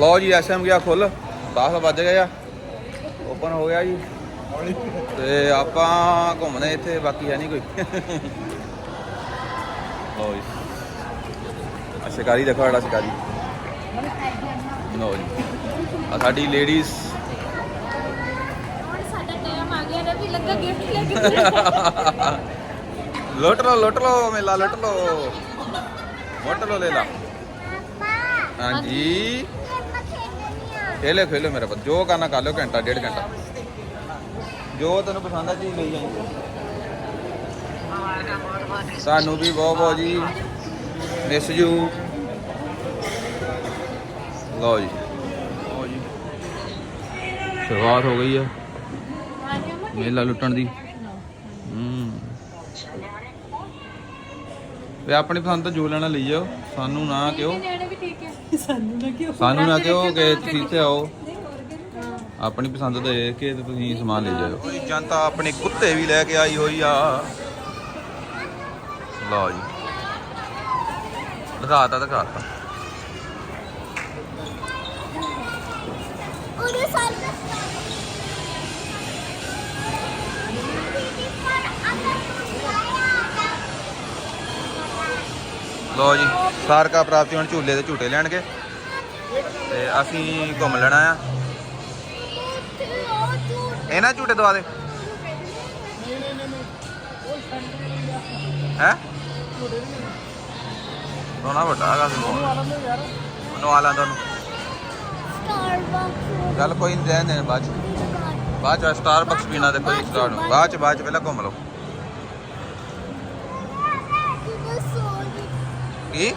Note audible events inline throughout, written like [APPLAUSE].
ਲਓ ਜੀ ਐਸਐਮ ਗਿਆ ਫੁੱਲ। 10 ਵੱਜ ਗਏ ਆ। ਓਪਨ ਹੋ ਗਿਆ ਜੀ। ਤੇ ਆਪਾਂ ਘੁੰਮਦੇ ਇੱਥੇ ਬਾਕੀ ਹੈ ਨਹੀਂ ਕੋਈ। ਲਓ ਜੀ। ਆ ਸ਼ਿਕਾਰੀ ਦੇਖੋ ਸਾਡਾ ਸ਼ਿਕਾਰੀ। ਲਓ ਜੀ। ਆ ਸਾਡੀ ਲੇਡੀਜ਼ ਗਿਫਟ ਲੈ ਕੇ। ਲੁੱਟ ਲੁੱਟ ਲਓ ਮੇਲਾ ਲੁੱਟ ਲਓ। ਲੁੱਟ ਲਓ ਲੈ ਲਾ ਹਾਂਜੀ। ਖੇਲੇ ਖੇਲੇ ਮੇਰੇ ਪੁੱਤ। ਜੋ ਕਰਨਾ ਕਰ ਲਿਓ, ਘੰਟਾ, ਡੇਢ ਘੰਟਾ। ਜੋ ਤੈਨੂੰ ਪਸੰਦ ਆ, ਚੀਜ਼ ਲਈ ਜਾਈਂ ਸਾਨੂੰ ਵੀ ਬਹੁਤ ਬਹੁਤ ਜੀ। ਮਿਸ ਯੂ ਲਓ ਜੀ। ਲਓ ਜੀ ਸ਼ੁਰੂਆਤ ਹੋ ਗਈ ਆ। ਮੇਲਾ ਲੁੱਟਣ ਦੀ। ਹੂੰ। ਵੇ, ਆਪਣੀ ਪਸੰਦ ਤਾਂ ਜੋ ਲੈਣਾ ਲਈ ਜਾਓ। ਸਾਨੂੰ ਨਾ ਕਿਉਂ। ਸਾਨੂੰ ਨਾ ਕਿਉਂ ਸਾਨੂੰ ਨਾ ਕਿਉਂ ਕਿ ਤੁਸੀਂ ਇੱਥੇ ਆਓ। ਆਪਣੀ ਪਸੰਦ ਦਾ ਦੇਖ ਕੇ ਤੇ ਤੁਸੀਂ ਸਮਾਨ ਲੈ ਜਾਓ ਕੋਈ ਜਨਤਾ ਆਪਣੇ ਕੁੱਤੇ ਵੀ ਲੈ ਕੇ ਆਈ ਹੋਈ ਆ। ਲਓ ਜੀ। ਦਿਖਾਤਾ ਦਿਖਾਤਾ। ਉਹਦੇ ਸਾਲ ਦਾ ਜੀ ਸਾਰਕਾ ਪ੍ਰਾਪਤੀ ਹੁਣ ਝੂਲੇ ਤੇ ਝੂਟੇ ਲੈਣਗੇ। ਤੇ ਅਸੀਂ ਘੁੰਮ ਲੈਣਾ ਆ। ਇਹਨਾਂ ਝੂਟੇ ਦਵਾ ਦੇ। ਹੈ? ਸੋਨਾ ਵੱਡਾ ਹੈਗਾ ਸੀ ਉਹਨੂੰ ਆ ਲੈਂਦਾ ਉਹਨੂੰ ਸਟਾਰਬਕਸ ਕੋਈ ਨਹੀਂ ਰਹਿਣ ਦੇ, ਬਾਅਦ ਚ। ਬਾਅਦ ਚ, ਸਟਾਰਬਕਸ ਪੀਣਾ ਦੇਖੋ ਜੀ, ਸਟਾਰਟ। ਬਾਅਦ ਚ ਬਾਅਦ ਚ, ਪਹਿਲਾਂ ਘੁੰਮ ਲਓ। ਕੀ?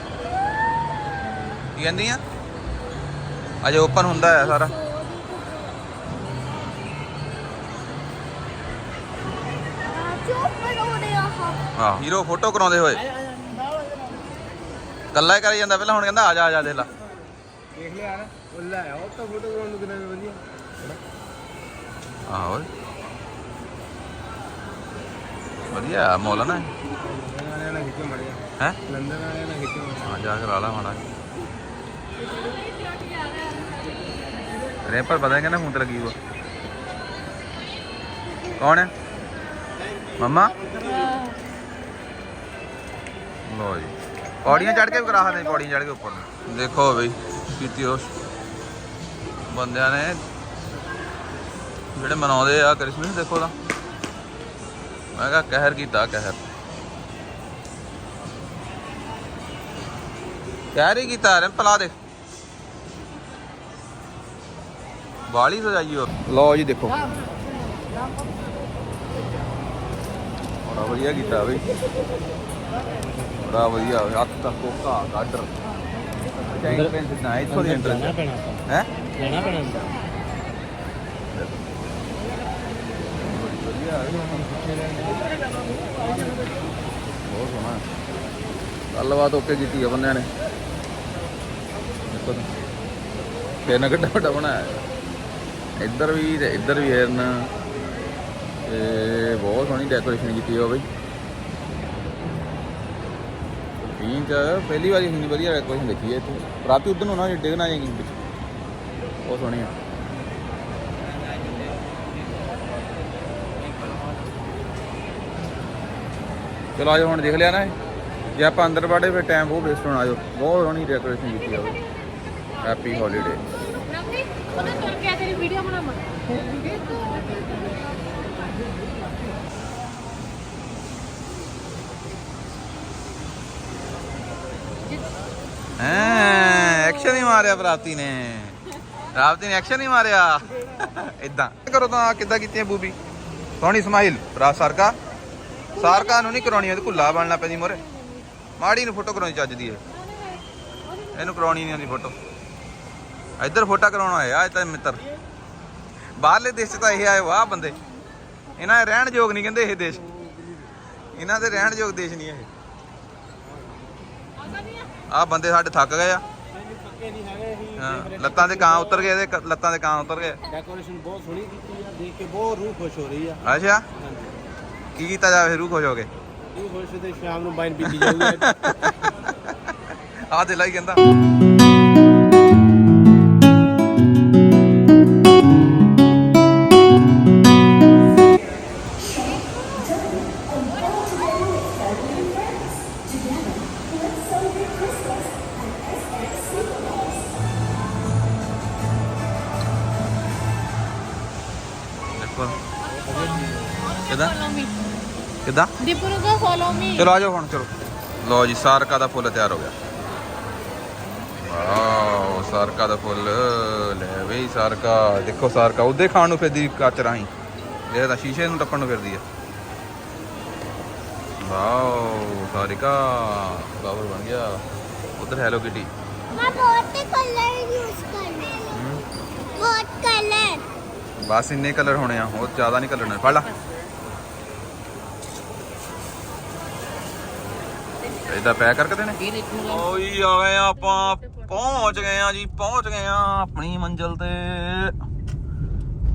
ਕੀ ਕਹਿੰਦੀ ਆ? ਅਜੇ ਓਪਨ ਹੁੰਦਾ ਹੈ ਸਾਰਾ। ਹੋ ਹੀਰੋ ਫੋਟੋ ਕਰਾਉਂਦੇ ਹੋਏ। ਕੱਲਾ ਹੀ ਕਰੀ ਜਾਂਦਾ ਪਹਿਲਾਂ ਹੁਣ ਕਹਿੰਦਾ ਆ ਜਾ ਆ ਜਾ ਦੇ ਲਾ। ਦੇਖ ਲਿਆ ਨਾ ਉਹ ਲੈ ਆਓ ਤਾਂ ਫੋਟੋ ਕਰਾਉਣ ਨੂੰ ਕਿੰਨਾ ਵਧੀਆ। ਆਹੋ। ਓਏ। ਵਧੀਆ ਮੌਲ ਆ ਨਾ। ਖਿੱਚੋ ਮੜਿਆ ਹੈ? ਲੰਡਨ ਵਾਲਿਆਂ ਨਾਲ ਖਿੱਚੋ ਹਾਂ ਜਾ ਕੇ ਮਾੜਾ। ਰੈਪਰ ਪਤਾ ਨਾ ਫੋਨ ਤੇ ਲੱਗੀ ਉਹ ਕੌਣ ਹੈ? ਮੰਮਾ? ਲੋ ਜੀ। ਪੌੜੀਆਂ ਚੜ ਕੇ ਵੀ ਕਰਾ ਸਕਦੇ ਪੌੜੀਆਂ ਚੜ ਕੇ ਉੱਪਰ ਨੂੰ। ਦੇਖੋ ਬਈ ਕੀਤੀ ਉਸ ਬੰਦਿਆਂ ਨੇ ਜਿਹੜੇ ਮਨਾਉਂਦੇ ਆ ਕ੍ਰਿਸਮਸ ਦੇਖੋ ਤਾਂ। ਮੈਂ ਕਿਹਾ ਕਹਿਰ ਕੀਤਾ ਕਹਿਰ। ਹੀ ਕੀਤਾ ਰੇ ਪਲਾ ਦੇ। ਵਾਲੀ ਸਜਾਈ ਹੋ ਲਓ ਜੀ ਦੇਖੋ। ਬੜਾ ਵਧੀਆ ਕੀਤਾ ਬਈ। ਬੜਾ ਵਧੀਆ ਹੱਥ ਤੱਕ ਕੋਕਾ ਗਾਡਰ। ਐਂਟਰੈਂਸ ਨਾ ਇੱਥੋਂ ਦੀ ਐਂਟਰੈਂਸ ਪੈਣਾ ਹੈ? ਲੈਣਾ ਪੈਣਾ ਬਹੁਤ ਸੋਹਣਾ। ਗੱਲਬਾਤ ਓਕੇ ਕੀਤੀ ਆ ਬੰਦਿਆਂ ਨੇ। ਦੇਖੋ ਕਿੰਨਾ ਕਿੱਡਾ ਵੱਡਾ ਬਣਾਇਆ। ਇੱਧਰ ਵੀ ਤੇ ਇੱਧਰ ਵੀ ਹਿਰਨ ਤੇ ਬਹੁਤ ਸੋਹਣੀ ਡੈਕੋਰੇਸ਼ਨ ਕੀਤੀ ਹੋ ਬਈ ਪੀਂਚ ਪਹਿਲੀ ਵਾਰੀ ਇੰਨੀ ਵਧੀਆ ਡੈਕੋਰੇਸ਼ਨ ਦੇਖੀ ਹੈ ਇੱਥੇ। ਪ੍ਰਾਪਤੀ ਉਧਰ ਨੂੰ ਨਾ ਡਿੱਗ ਜਾਏਗੀ ਵਿੱਚ। ਬਹੁਤ ਸੋਹਣੀ ਆ। ਚਲੋ ਆਜੋ ਹੁਣ ਦੇਖ ਲਿਆ ਨਾ ਜੇ ਆਪਾਂ ਅੰਦਰ ਵੜੇ ਫਿਰ ਟਾਈਮ ਬਹੁਤ ਵੇਸਟ ਹੋਣਾ ਆਜੋ। ਬਹੁਤ ਸੋਹਣੀ ਡੈਕੋਰੇਸ਼ਨ ਕੀਤੀ ਹੋਵੇ ਹੈਪੀ ਹੌਲੀਡੇ ਹਾਂ ਐਕਸ਼ਨ ਹੀ ਮਾਰਿਆ ਪ੍ਰਾਪਤੀ ਨੇ ਪ੍ਰਾਪਤੀ ਨੇ ਐਕਸ਼ਨ ਹੀ ਮਾਰਿਆ। ਇਦਾਂ ਕਰੋ ਤਾਂ ਕਿੱਦਾਂ ਕੀਤੀਆਂ ਬੂਬੀ? ਸੋਹਣੀ ਸਮਾਈਲ ਭਰਾ ਸਰਕਾ। ਸਰਕਾ ਨੂੰ ਨਹੀਂ ਕਰਾਉਣੀ ਉਹਦੇ ਕੁੱਲਾ ਬਣਨਾ ਪੈਂਦੀ ਮੋਰੇ। ਮਾੜੀ ਨੂੰ ਫੋਟੋ ਕਰਾਉਣੀ ਚੱਜਦੀ ਹੈ ਇਹਨੂੰ ਕਰਾਉਣੀ ਨਹੀਂ ਆਉਂਦੀ ਫੋਟੋ ਇੱਧਰ ਫੋਟੋ ਕਰਾਉਣਾ ਹੋਇਆ ਇਹ ਤਾਂ ਮਿੱਤਰ। ਬਾਹਰਲੇ ਦੇਸ਼ 'ਚ ਤਾਂ ਇਹ ਆਏ ਵਾਹ ਬੰਦੇ। ਇਹਨਾਂ ਦੇ ਰਹਿਣ ਯੋਗ ਨਹੀਂ ਕਹਿੰਦੇ ਇਹ ਦੇਸ਼। ਇਹਨਾਂ ਦੇ ਰਹਿਣ ਯੋਗ ਦੇਸ਼ ਨਹੀਂ ਇਹ। ਆ ਬੰਦੇ ਸਾਡੇ ਥੱਕ ਗਏ ਆ। ਲੱਤਾਂ ਦੇ ਕਾਂ ਉਤਰ ਗਏ ਤੇ ਲੱਤਾਂ ਦੇ ਕਾਂ ਉਤਰ ਗਏ। ਡੈਕੋਰੇਸ਼ਨ ਬਹੁਤ ਸੋਹਣੀ ਕੀਤੀ ਆ ਦੇਖ ਕੇ ਬਹੁਤ ਰੂਹ ਖੁਸ਼ ਹੋ ਰਹੀ ਆ। ਅੱਛਾ। ਕੀ ਕੀਤਾ ਜਾਵੇ ਰੂਹ ਖੁਸ਼ ਹੋ ਗਏ? ਇਹ ਖੁਸ਼ ਤੇ ਸ਼ਾਮ ਨੂੰ ਵਾਈਨ ਪੀਤੀ ਜਾਊਗੀ। ਆਹ ਦਿਲ ਹੀ ਕਹਿੰਦਾ। ਕਿਦਾਂ? ਫੋਲੋ ਮੀ ਕਿਦਾਂ? ਫੋਲੋ ਮੀ ਚਲੋ ਆ ਹੁਣ ਚਲੋ। ਲਓ ਜੀ ਸਾਰਕਾ ਦਾ ਫੁੱਲ ਤਿਆਰ ਹੋ ਗਿਆ। ਵਾਓ ਸਾਰਕਾ ਦਾ ਫੁੱਲ। ਲੈ ਬਈ ਸਾਰਕਾ। ਦੇਖੋ ਸਾਰਕਾ ਉਹਦੇ ਖਾਣ ਨੂੰ ਫਿਰਦੀ ਕੱਚ ਰਾਹੀਂ। ਇਹ ਤਾਂ ਸ਼ੀਸ਼ੇ ਨੂੰ ਟੱਪਣ ਨੂੰ ਫਿਰਦੀ ਆ। ਵਾਓ ਸਾਰਿਕਾ। ਫਲਾਵਰ ਬਣ ਗਿਆ। ਉਧਰ ਹੈਲੋ ਕਿਟੀ ਮੈਂ ਬਹੁਤ ਕਲਰ ਯੂਜ਼ ਕਰਨੇ ਬਹੁਤ ਕਲਰ ਬਸ ਇੰਨੇ ਕਲਰ ਹੋਣੇ ਆ ਹੋਰ ਜ਼ਿਆਦਾ ਨਹੀਂ ਕਲਰ ਨੇ ਫੜ ਲਾ। ਇਹਦਾ ਪੈਕ ਕਰਕੇ ਦੇਣੇ? ਓਈ ਆ ਗਏ ਆ ਆਪਾਂ ਪਹੁੰਚ ਗਏ ਆ ਜੀ ਪਹੁੰਚ ਗਏ ਆ ਆਪਣੀ ਮੰਜ਼ਿਲ ਤੇ।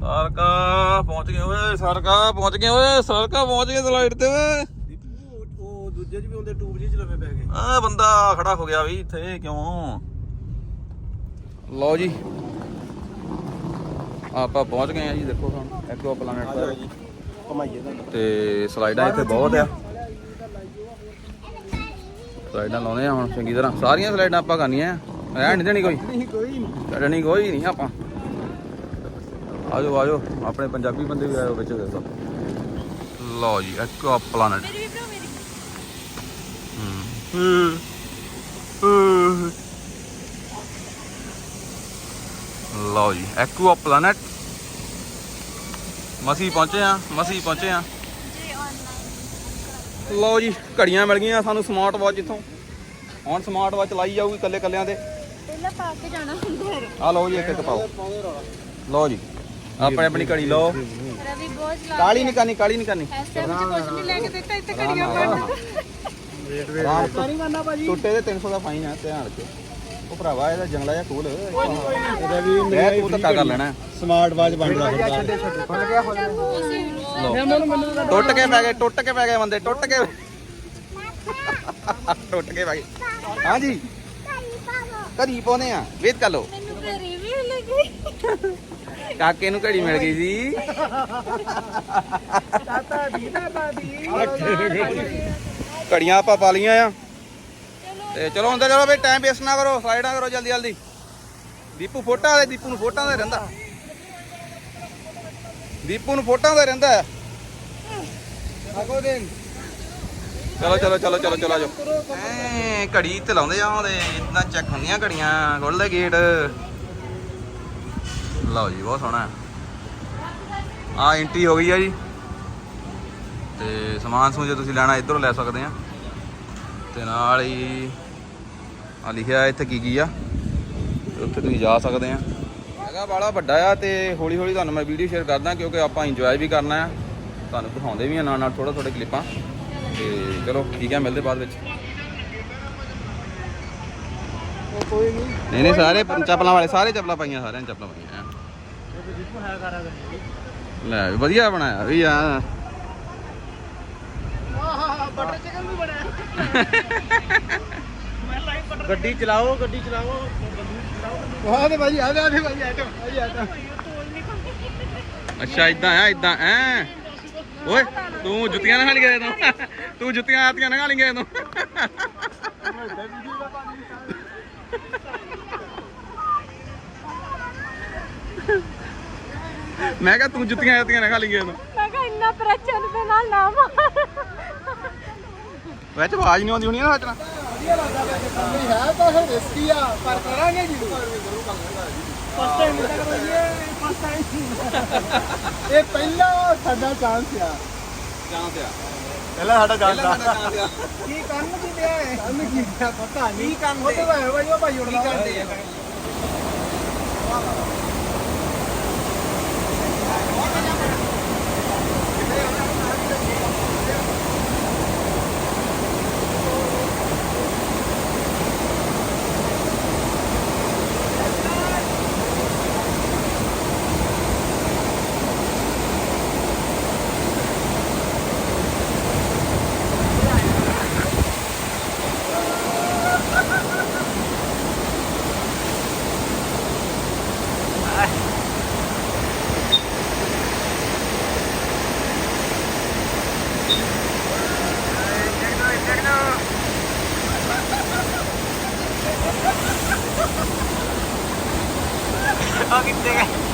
ਸਰਕਾ ਪਹੁੰਚ ਗਏ ਓਏ ਸਰਕਾ ਪਹੁੰਚ ਗਏ ਓਏ ਸਰਕਾ ਪਹੁੰਚ ਗਏ ਸਲਾਈਡ ਤੇ ਓਏ। ਉਹ ਦੂਜੇ ਚ ਵੀ ਹੁੰਦੇ ਟੂਬ ਜੀ ਚ ਲਵੇ ਪੈ ਗਏ। ਆ ਬੰਦਾ ਖੜਾ ਹੋ ਗਿਆ ਵੀ ਇੱਥੇ ਕਿਉਂ? ਲਓ ਜੀ। ਆਪਾਂ ਪਹੁੰਚ ਗਏ ਆ ਜੀ ਦੇਖੋ ਹੁਣ ਐਕੋ ਪਲਾਨਟ ਪਰ। ਕਮਾਈਏ ਤਾਂ ਤੇ ਸਲਾਈਡਾਂ ਇੱਥੇ ਬਹੁਤ ਆ। ਸਲਾਈਡਾਂ ਲਾਉਣੇ ਆ ਹੁਣ ਚੰਗੀ ਤਰ੍ਹਾਂ। ਸਾਰੀਆਂ ਸਲਾਈਡਾਂ ਆਪਾਂ ਕਰਨੀਆਂ ਆ। ਰਹਿਣ ਨਹੀਂ ਦੇਣੀ ਕੋਈ? ਨਹੀਂ ਕੋਈ ਨਹੀਂ ਛੱਡਣੀ ਕੋਈ ਨਹੀਂ ਆਪਾਂ। ਆਜੋ ਆਜੋ ਆਪਣੇ ਪੰਜਾਬੀ ਬੰਦੇ ਵੀ ਆਇਓ ਵਿੱਚ ਦੇਖੋ। ਲਓ ਜੀ ਐਕੋ ਪਲਾਨਟ ਮੇਰੀ ਲਓ ਜੀ ਐਕੁਆ ਪਲਾਨਟ ਮਸੀ ਪਹੁੰਚੇ ਆ ਮਸੀ ਪਹੁੰਚੇ ਆ। ਲਓ ਜੀ ਘੜੀਆਂ ਮਿਲ ਗਈਆਂ ਸਾਨੂੰ ਸਮਾਰਟ ਵਾਚ ਇੱਥੋਂ। ਹੁਣ ਸਮਾਰਟ ਵਾਚ ਲਾਈ ਜਾਊਗੀ ਕੱਲੇ ਕੱਲਿਆਂ ਦੇ। ਪਹਿਲਾਂ ਪਾ ਕੇ ਜਾਣਾ ਹੁੰਦਾ ਹੈ। ਆ ਲਓ ਜੀ ਇੱਕ ਇੱਕ ਪਾਓ। ਲਓ ਜੀ ਆਪਣੇ ਆਪਣੀ ਘੜੀ ਲਓ। ਰਵੀ ਬਹੁਤ ਚਲਾ ਕਾਲੀ ਨਹੀਂ ਕਰਨੀ ਕਾਲੀ ਨਹੀਂ ਕਰਨੀ ਇਸ ਟਾਈਮ ਚ ਕੁਝ ਨਹੀਂ ਲੈ ਕੇ ਦਿੱਤਾ ਇੱਥੇ ਆਰਾਮ ਤੋਂ ਟੁੱਟੇ ਦੇ 300 ਦਾ ਫਾਈਨ ਆ ਧਿਆਨ ਰੱਖਿਓ। ਉਹ ਭਰਾਵਾ ਇਹਦਾ ਜੰਗਲਾ ਜਿਹਾ ਖੋਲ ਇਹਦਾ ਵੀ ਮੈਂ ਤੂੰ ਧੱਕਾ ਕਰ ਲੈਣਾ। ਸਮਾਰਟ ਵਾਚ ਬਣ ਰਿਹਾ ਛੱਡੇ ਛੱਡੇ ਖੁੱਲ ਗਿਆ ਟੁੱਟ ਕੇ ਪੈ ਗਏ ਟੁੱਟ ਕੇ ਪੈ ਗਏ ਬੰਦੇ ਟੁੱਟ ਕੇ ਟੁੱਟ ਕੇ ਪੈ ਗਏ। ਹਾਂਜੀ। ਘੜੀ ਪਾਉਨੇ ਆ ਵੇਟ ਕਰ ਲਓ। ਮੈਨੂੰ ਘਰੇ ਵੀ ਲੱਗੀ। ਕਾਕੇ ਨੂੰ ਘੜੀ ਮਿਲ ਗਈ ਸੀ। ਘੜੀਆਂ ਆਪਾਂ ਪਾ ਲੀਆਂ ਆ। ਤੇ ਚਲੋ ਅੰਦਰ ਚਲੋ ਬਈ ਟਾਈਮ ਵੇਸਟ ਨਾ ਕਰੋ ਸਾਈਡਾਂ ਕਰੋ ਜਲਦੀ ਜਲਦੀ ਦੀਪੂ ਫੋਟਾ ਦੇ ਦੀਪੂ ਨੂੰ ਫੋਟਾਂ ਦਾ ਰਹਿੰਦਾ। ਦੀਪੂ ਨੂੰ ਫੋਟਾਂ ਦਾ ਰਹਿੰਦਾ ਹੈ। ਅਗੋ ਦਿਨ। ਚਲੋ ਚਲੋ ਚਲੋ ਚਲੋ ਚਲੋ ਆਜੋ ਐ ਘੜੀ ਤੇ ਲਾਉਂਦੇ ਆ ਉਹਦੇ ਇਦਾਂ ਚੈੱਕ ਹੁੰਦੀਆਂ ਘੜੀਆਂ ਖੋਲਦੇ ਗੇਟ ਲਓ ਜੀ ਬਹੁਤ ਸੋਹਣਾ। ਆ ਐਂਟਰੀ ਹੋ ਗਈ ਆ ਜੀ। ਤੇ ਸਮਾਨ ਸਮੂਨ ਜੇ ਤੁਸੀਂ ਲੈਣਾ ਇੱਧਰੋਂ ਲੈ ਸਕਦੇ ਆ। ਤੇ ਨਾਲ ਹੀ ਆ ਲਿਖਿਆ ਇੱਥੇ ਕੀ ਕੀ ਆ ਉੱਥੇ ਤੁਸੀਂ ਜਾ ਸਕਦੇ ਆ। ਹੈਗਾ ਬਾਲਾ ਵੱਡਾ ਆ ਤੇ ਹੌਲੀ ਹੌਲੀ ਤੁਹਾਨੂੰ ਮੈਂ ਵੀਡੀਓ ਸ਼ੇਅਰ ਕਰਦਾ ਕਿਉਂਕਿ ਆਪਾਂ ਇੰਜੋਏ ਵੀ ਕਰਨਾ ਆ। ਤੁਹਾਨੂੰ ਦਿਖਾਉਂਦੇ ਵੀ ਆ ਨਾਲ ਨਾਲ ਥੋੜਾ ਥੋੜਾ ਕਲਿੱਪਾਂ ਤੇ ਚਲੋ ਠੀਕ ਹੈ ਮਿਲਦੇ ਬਾਅਦ ਵਿੱਚ। ਕੋਈ ਨਹੀਂ ਨਹੀਂ ਨਹੀਂ ਸਾਰੇ ਚੱਪਲਾਂ ਵਾਲੇ ਸਾਰੇ ਚੱਪਲਾਂ ਪਾਈਆਂ ਸਾਰਿਆਂ ਨੇ ਚੱਪਲਾਂ ਪਾਈਆਂ ਲੈ ਵਧੀਆ ਬਣਾਇਆ ਵੀ ਆ। ਆਹ ਬਟਰ ਚਿਕਨ ਵੀ ਬਣਿਆ। [LAUGHS] ਗੱਡੀ ਚਲਾਓ ਗੱਡੀ ਚਲਾਓ। ਵਾਹ ਤੇ ਭਾਜੀ ਆ ਜਾ ਭਾਜੀ ਆ ਜਾ ਭਾਜੀ ਆ ਜਾ ਅੱਛਾ ਇਦਾਂ ਆ ਇਦਾਂ ਐ। ਓਏ ਤੂੰ ਜੁੱਤੀਆਂ ਨਾਲ ਗਿਆ ਤੂੰ ਤੂੰ ਜੁੱਤੀਆਂ ਆਤੀਆਂ ਨਾਲ ਗਿਆ ਤੂੰ ਮੈਂ ਕਿਹਾ ਤੂੰ ਜੁੱਤੀਆਂ ਆਤੀਆਂ ਨਾਲ ਗਿਆ ਤੂੰ ਮੈਂ ਕਿਹਾ ਇੰਨਾ ਪ੍ਰਚਨ ਦੇ ਨਾਲ ਨਾ ਮਾਰ ਵਿੱਚ ਆਵਾਜ਼ ਨਹੀਂ ਆਉਂਦੀ ਹੋਣੀ ਨਾ ਹਟਣਾ ਨਹੀਂ ਹੈ ਤਾਂ ਹੈ ਰਿਸਕੀ ਆ ਪਰ ਕਰਾਂਗੇ ਜੀ ਫਸਟ ਟਾਈਮ ਮਿਲਦਾ ਕਰਾਂਗੇ ਫਸਟ ਟਾਈਮ ਇਹ ਪਹਿਲਾ ਸਾਡਾ ਚਾਂਸ ਆ। ਜਾਂ ਤੇ ਆ। ਪਹਿਲਾ ਸਾਡਾ ਆ। ਕੀ ਕਰਨ ਕੀ ਪਿਆ ਹੈ ਕਰਨ ਕੀ ਪਿਆ ਪਤਾ ਨਹੀਂ। ਕੀ ਕਰਦੇ ਉਹ ਤਾਂ ਭਾਈ ਉਹ ਭਾਈ ਉੜਦਾ ਕਰਦੇ ਆ? Bakit? na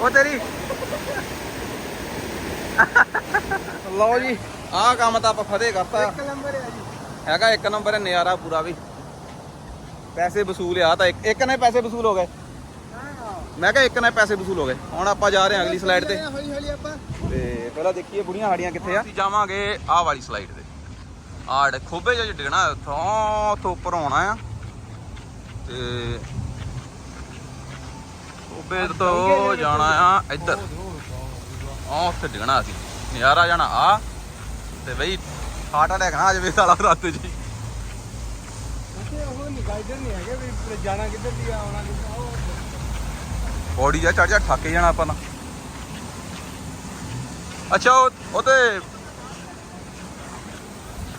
ਉਹ ਤੇਰੀ ਲਓ ਜੀ ਆਹ ਕੰਮ ਤਾਂ ਆਪਾਂ ਫਤਿਹ ਕਰਤਾ ਇੱਕ ਨੰਬਰ ਹੈ ਜੀ ਹੈਗਾ ਇੱਕ ਨੰਬਰ ਹੈ ਨਜ਼ਾਰਾ ਪੂਰਾ ਵੀ ਪੈਸੇ ਵਸੂਲ ਆ ਤਾਂ ਇੱਕ ਇੱਕ ਨੇ ਪੈਸੇ ਵਸੂਲ ਹੋ ਗਏ ਮੈਂ ਕਿਹਾ ਇੱਕ ਨੇ ਪੈਸੇ ਵਸੂਲ ਹੋ ਗਏ ਹੁਣ ਆਪਾਂ ਜਾ ਰਹੇ ਹਾਂ ਅਗਲੀ ਸਲਾਈਡ ਤੇ ਹੌਲੀ ਹੌਲੀ ਆਪਾਂ ਤੇ ਪਹਿਲਾਂ ਦੇਖੀਏ ਬੁੜੀਆਂ ਹਾੜੀਆਂ ਕਿੱਥੇ ਆ ਅਸੀਂ ਜਾਵਾਂਗੇ ਆਹ ਵਾਲੀ ਸਲਾਈਡ ਤੇ ਆਹ ਡੇ ਖੋਬੇ ਜਿਹਾ ਡਿੱਗਣਾ ਉੱਥੋਂ ਤੋਂ ਉੱਪਰ ਆਉਣਾ ਆ ਤੇ ਜਾਣਾ ਆ ਇੱਧਰ। ਆ ਉੱਥੇ ਡਿੱਗਣਾ ਅਸੀਂ। ਨਜ਼ਾਰਾ ਜਾਣਾ ਆ। ਤੇ ਬਈ ਹਾਰਟ ਅਟੈਕ ਨਾ ਆ ਜਾਵੇ ਸਾਲਾ ਰਾਤ ਜੀ। ਵੀ ਬੋਡੀ ਜਾ ਚੜ ਜਾ ਠਾਕੇ ਜਾਣਾ ਆਪਾਂ ਨਾ ਅੱਛਾ ਉਹ ਉਹ ਤੇ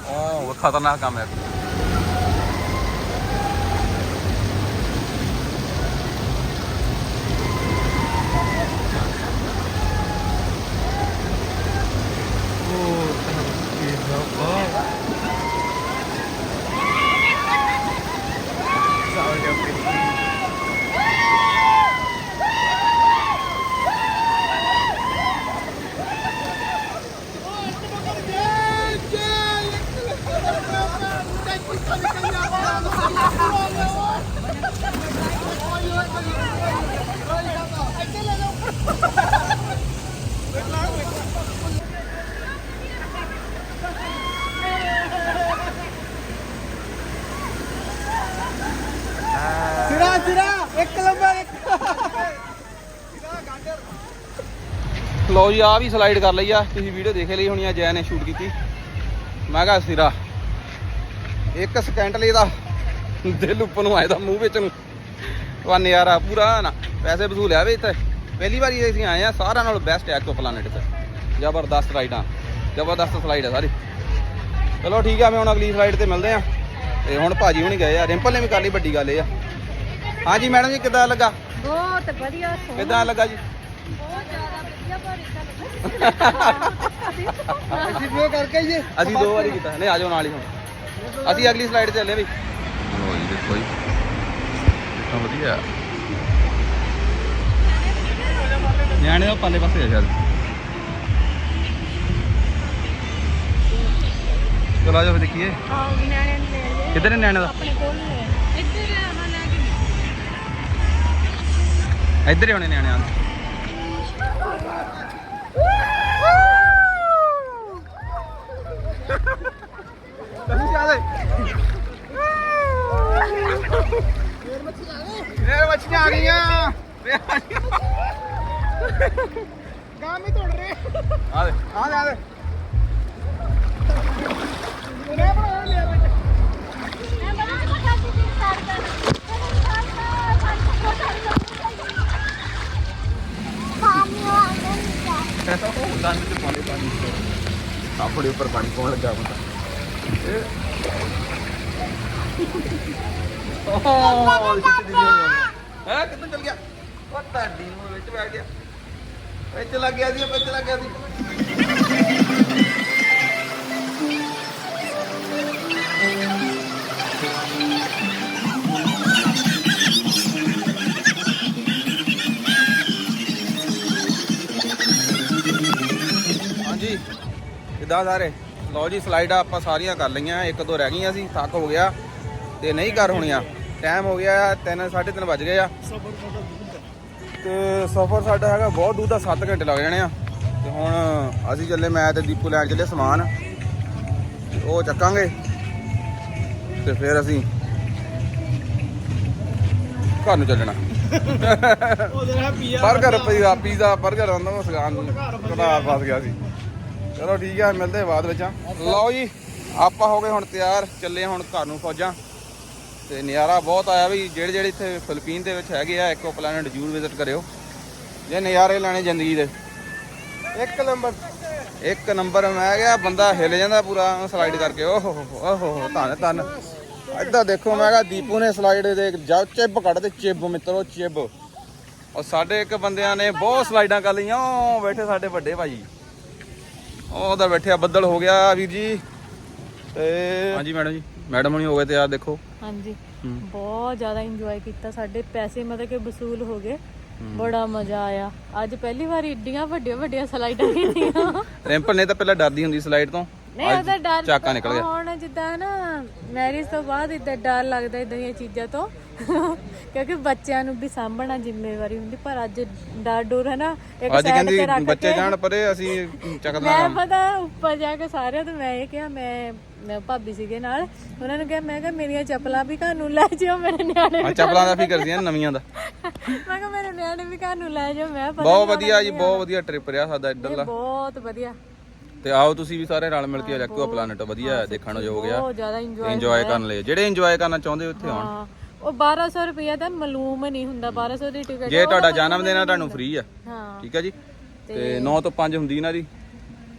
ਉਹ ਖਤਰਨਾਕ ਕੰਮ ਹੈ। ਲਓ ਜੀ ਆ ਵੀ ਸਲਾਈਡ ਕਰ ਲਈ ਆ। ਤੁਸੀਂ ਵੀਡੀਓ ਦੇਖ ਲਈ ਹੋਣੀ ਆ ਜੈ ਨੇ ਸ਼ੂਟ ਕੀਤੀ। ਮੈਂ ਕਿਹਾ ਸਿਰਾ ਇੱਕ ਸਕਿੰਟ ਲਈ ਦਾ ਦਿਲ ਉੱਪਰ ਨੂੰ ਆਇਆ ਦਾ ਮੂੰਹ ਵਿੱਚ ਨੂੰ। ਵਾ ਨਜ਼ਾਰਾ ਪੂਰਾ ਨਾ ਪੈਸੇ ਵਸੂਲਿਆ ਵੇ ਇੱਥੇ। ਪਹਿਲੀ ਵਾਰੀ ਅਸੀਂ ਆਏ ਆ ਸਾਰਿਆਂ ਨਾਲੋਂ ਬੈਸਟ ਐਕੋ ਪਲਾਨਟ ਤੇ। ਜ਼ਬਰਦਸਤ ਰਾਈਡਾਂ ਜ਼ਬਰਦਸਤ ਸਲਾਈਡ ਆ ਸਾਰੀ। ਚਲੋ ਠੀਕ ਆ ਮੈਂ ਹੁਣ ਅਗਲੀ ਸਲਾਈਡ ਤੇ ਮਿਲਦੇ ਆ। ਤੇ ਹੁਣ ਭਾਜੀ ਹੁਣੀ ਗਏ ਆ। ਰਿੰਪਲ ਨੇ ਵੀ ਕਰ ਲਈ ਵੱਡੀ ਗੱਲ ਇਹ ਆ। ਹਾਂਜੀ ਮੈਡਮ ਜੀ ਕਿੱਦਾਂ ਲੱਗਾ? ਬਹੁਤ ਵਧੀਆ ਕਿੱਦਾਂ ਲੱਗਾ ਜੀ? ਬਹੁਤ ਜ਼ਿਆਦਾ ਵਧੀਆ ਪਰ ਇਦਾਂ ਅਸੀਂ ਵੀ ਕਰਕੇ ਜੀ ਅਸੀਂ ਦੋ ਵਾਰੀ ਕੀਤਾ। ਨਹੀਂ ਆਜੋ ਨਾਲ ਹੀ ਹੁਣ। ਅਸੀਂ ਅਗਲੀ ਸਲਾਈਡ ਤੇ ਚੱਲੇ ਵੀ ਲੋ ਜੀ ਦੇਖੋ ਜੀ। ਕਿੰਨਾ ਵਧੀਆ। ਨਿਆਣੇ ਉਹ ਪਾਲੇ ਪਾਸੇ ਆ ਸ਼ਾਇਦ। ਚਲੋ ਆਜੋ ਫਿਰ ਦੇਖੀਏ। ਆਹ ਨਿਆਣੇ ਨੂੰ ਲੈ ਲੈ ਕਿੱਧਰ ਨੇ ਨਿਆਣੇ ਦਾ? ਆਪਣੇ ਕੋਲ ਲੈ ਇੱਧਰ ਆਹ ਲੈ ਕੇ। ਇੱਧਰ ਹੀ ਹੋਣੇ ਨਿਆਣੇ ਆਂ ਤੁਸੀਂ ਆ ਗਏ ਚ ਆ ਗਈਆਂ। ਗਾਂ ਵੀ ਤੋੜ ਰਹੇ। ਆ ਦੇ। ਆ ਦੇ ਆ ਦੇ। ਉਹਨੇ ਬਣਾ ਲਿਆ ਵਿੱਚ ਮੈਂ ਬਣਾ ਕੇ ਕਾਕੀ ਦੀ ਸਾਰਦਾ ਆਪਣੇ ਉੱਪਰ ਪਾਣੀ ਪਾਉਣ ਲੱਗਾ ਬੰਦਾ। ਓਹ ਜਿੱਤ ਦੀ ਹੋਈ ਹੈ, ਕਿੱਧਰ ਚਲ ਗਿਆ? ਉਹ ਤੁਹਾਡੀ ਨੂੰ ਵਿੱਚ ਬੈ ਗਿਆ। ਵਿੱਚ ਲੱਗ ਗਿਆ ਸੀ ਵਿੱਚ ਲੱਗ ਗਿਆ ਸੀ। ਹਾਂਜੀ, ਕਿੱਦਾਂ ਸਾਰੇ? ਲਓ ਜੀ, ਸਲਾਈਡ ਆਪਾਂ ਸਾਰੀਆਂ ਕਰ ਲਈਆਂ ਇੱਕ ਦੋ ਰਹਿ ਗਈਆਂ ਸੀ, ਥੱਕ ਹੋ ਗਿਆ। ਤੇ ਨਹੀਂ ਕਰ ਹੋਣੀਆਂ। ਟਾਈਮ ਹੋ ਗਿਆ 3 3:30 ਵੱਜ ਗਏ ਆ। ਤੇ ਸਫ਼ਰ ਸਾਡਾ ਹੈਗਾ ਬਹੁਤ ਦੂਰ ਦਾ 7 ਘੰਟੇ ਲੱਗ ਜਾਣੇ ਆ। ਤੇ ਹੁਣ ਅਸੀਂ ਚੱਲੇ, ਮੈਂ ਤੇ ਦੀਪੂ ਲੈਣ ਚੱਲੇ ਸਮਾਨ। ਉਹ ਚੱਕਾਂਗੇ। ਤੇ ਫਿਰ ਅਸੀਂ ਘਰ ਨੂੰ ਚੱਲਣਾ। ਉਹ ਜਿਹੜਾ ਪੀਆ 버ਗਰ ਪੀਜ਼ਾ ਪੀਜ਼ਾ 버ਗਰ ਆਉਂਦਾ ਉਹ ਸਗਾਨ ਘਰ ਫਸ ਗਿਆ ਸੀ। ਚਲੋ ਠੀਕ ਆ, ਮਿਲਦੇ ਬਾਅਦ ਵਿੱਚ ਲਓ ਜੀ, ਆਪਾਂ ਹੋ ਗਏ ਹੁਣ ਤਿਆਰ, ਚੱਲੇ ਹੁਣ ਘਰ ਨੂੰ ਫੌਜਾਂ। ਤੇ ਨਜ਼ਾਰਾ ਬਹੁਤ ਆਇਆ ਵੀ ਜਿਹੜੇ ਜਿਹੜੇ ਇੱਥੇ ਫਿਲੀਪੀਨ ਦੇ ਵਿੱਚ ਹੈਗੇ ਆ ਇੱਕੋ ਪਲੈਨਟ ਜ਼ਰੂਰ ਵਿਜ਼ਿਟ ਕਰਿਓ। ਜੇ ਨਜ਼ਾਰੇ ਲੈਣੇ ਜ਼ਿੰਦਗੀ ਦੇ। ਇੱਕ ਨੰਬਰ। ਇੱਕ ਨੰਬਰ ਮੈਂ ਗਿਆ ਬੰਦਾ ਹਿੱਲ ਜਾਂਦਾ ਪੂਰਾ ਸਲਾਈਡ ਕਰਕੇ। ਓਹ ਹੋ ਹੋ ਓਹ ਧੰਨ ਧੰਨ। ਇੱਦਾਂ ਦੇਖੋ ਮੈਂ ਕਿਹਾ ਦੀਪੂ ਨੇ ਸਲਾਈਡ ਦੇ ਜਾ ਚਿੱਬ ਕੱਢ ਤੇ ਚਿੱਬ ਮਿੱਤਰੋ ਚਿੱਬ। ਔਰ ਸਾਡੇ ਇੱਕ ਬੰਦਿਆਂ ਨੇ ਬਹੁਤ ਸਲਾਈਡਾਂ ਕਰ ਲਈਆਂ ਉਹ ਬੈਠੇ ਸਾਡੇ ਵੱਡੇ ਭਾਈ। ਉਹ ਉਧਰ ਬੈਠਿਆ ਬੱਦਲ ਹੋ ਗਿਆ ਵੀਰ ਜੀ। ਤੇ ਹਾਂਜੀ ਮੈਡਮ ਜੀ ਮੈਡਮ ਹੁਣੀ ਹੋ ਗਏ ਤੇ ਆ ਦੇਖੋ। ਹਾਂਜੀ। ਹੂੰ। ਬਹੁਤ ਜ਼ਿਆਦਾ ਇੰਜੋਏ ਕੀਤਾ ਸਾਡੇ ਪੈਸੇ ਮਤਲਬ ਕਿ ਵਸੂਲ ਹੋ ਗਏ। ਬੜਾ ਮਜ਼ਾ ਆਇਆ। ਅੱਜ ਪਹਿਲੀ ਵਾਰ ਏਡੀਆਂ ਵੱਡੀਆਂ ਵੱਡੀਆਂ ਸਲਾਈਡਾਂ ਕੀਤੀਆਂ। ਰਿੰਪਲ ਨੇ ਤਾਂ ਪਹਿਲਾਂ ਡਰਦੀ ਹੁੰਦੀ ਸਲਾਈਡ ਤੋਂ। ਨਹੀਂ ਉਹਦਾ ਡਰ ਚਾਕਾ ਨਿਕਲ ਗਿਆ। ਹੁਣ ਜਿੱਦਾਂ ਨਾ ਮੈਰਿਜ ਤੋਂ ਬਾਅਦ ਇਦਾਂ ਡਰ ਲੱਗਦਾ ਇਦਾਂ ਦੀਆਂ ਚੀਜ਼ਾਂ ਤੋਂ। ਕਿਉਂਕਿ ਬੱਚਿਆਂ ਨੂੰ ਵੀ ਸਾਂਭਣਾ ਜ਼ਿੰਮੇਵਾਰੀ ਹੁੰਦੀ ਪਰ ਅੱਜ ਡਰ ਡਰ ਹੈ ਨਾ ਇੱਕ ਅੱਜ side ਕਹਿੰਦੀ ਤੇ ਰੱਖ ਬੱਚੇ ਜਾਣ ਪਰੇ ਅਸੀਂ ਚੱਕਦਾ ਮੈਂ ਪਤਾ ਉੱਪਰ ਜਾ ਕੇ ਸਾਰਿਆਂ ਤੋਂ ਮੈਂ ਇਹ ਕਿਹਾ ਮੈਂ ਮੈਂ ਭਾਬੀ ਸੀਗੇ ਨਾਲ ਉਹਨਾਂ ਨੂੰ ਕਿਹਾ ਮੈਂ ਕਿਹਾ ਮੇਰੀਆਂ ਚੱਪਲਾਂ ਵੀ ਘਰ ਨੂੰ ਲੈ ਜਿਓ ਮੇਰੇ ਨਿਆਣੇ ਆ ਚੱਪਲਾਂ ਦਾ ਫਿਕਰ ਸੀ ਨਵੀਆਂ ਦਾ। ਮੈਂ ਕਿਹਾ ਮੇਰੇ ਨਿਆਣੇ ਵੀ ਘਰ ਨੂੰ ਲੈ ਜਾਓ ਮੈਂ ਪਤਾ ਬਹੁਤ ਵਧੀਆ ਜੀ ਬਹੁਤ ਵਧੀਆ ਟ੍ਰਿਪ ਰਿਹਾ ਸਾਡਾ ਇੱਧਰਲਾ ਬਹੁਤ ਵਧੀਆ। ਤੇ ਆਓ ਤੁਸੀਂ ਵੀ ਸਾਰੇ ਰਲ ਮਿਲ ਕੇ ਅਲੈਕਟਿਵਾ ਪਲਾਨਟ ਵਧੀਆ ਹੈ, ਦੇਖਣ ਨੂੰ ਯੋਗ ਆ। ਬਹੁਤ ਜ਼ਿਆਦਾ ਇੰਜੋਏ ਇੰਜੋਏ ਕਰਨ ਲਈ। ਜਿਹੜੇ ਇੰਜੋਏ ਕਰਨਾ ਚਾਹੁੰਦੇ ਉੱਥੇ ਆਉਣ। ਹਾਂ ਉਹ 1200 ਰੁਪਏ ਦਾ ਮਲੂਮ ਨਹੀਂ ਹੁੰਦਾ 1200 ਦੀ ਟਿਕਟ ਜੇ ਤੁਹਾਡਾ ਜਨਮ ਦਿਨ ਆ ਤੁਹਾਨੂੰ ਫ੍ਰੀ ਆ। ਹਾਂ। ਠੀਕ ਆ ਜੀ? ਤੇ 9 ਤੋਂ 5 ਹੁੰਦੀ ਇਹਨਾਂ ਦੀ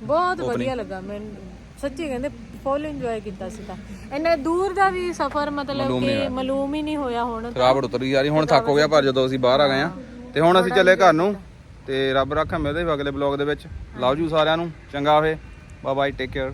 ਬਹੁਤ ਵਧੀਆ ਲੱਗਾ ਮੈਨੂੰ। ਸੱਚੀ ਕਹਿੰਦੇ ਫੁੱਲ ਇੰਜੋਏ ਕੀਤਾ ਸੀ ਤਾਂ। ਇੰਨੇ ਦੂਰ ਦਾ ਵੀ ਸਫ਼ਰ ਮਤਲਬ ਕਿ ਮਲੂਮ ਹੀ ਨਹੀਂ ਹੋਇਆ ਹੁਣ ਥਕਾਵਟ ਉਤਰ ਗਈ ਯਾਰੀ ਹੁਣ ਥੱਕ ਹੋ ਗਿਆ ਪਰ ਜਦੋਂ ਅਸੀਂ ਬਾਹਰ ਆ ਗਏ ਆ ਤੇ ਹੁਣ ਅਸੀਂ ਚੱਲੇ ਘਰ ਨੂੰ ਤੇ ਰੱਬ ਰੱਖਾ ਮਿਲਦੇ ਅਗਲੇ ਬਲੌਗ ਦੇ ਵਿੱਚ। ਲਵ ਯੂ ਸਾਰਿਆਂ ਨੂੰ ਚੰਗਾ ਹੋਵੇ ਬਾਏ ਬਾਏ ਟੇਕ ਕੇਅਰ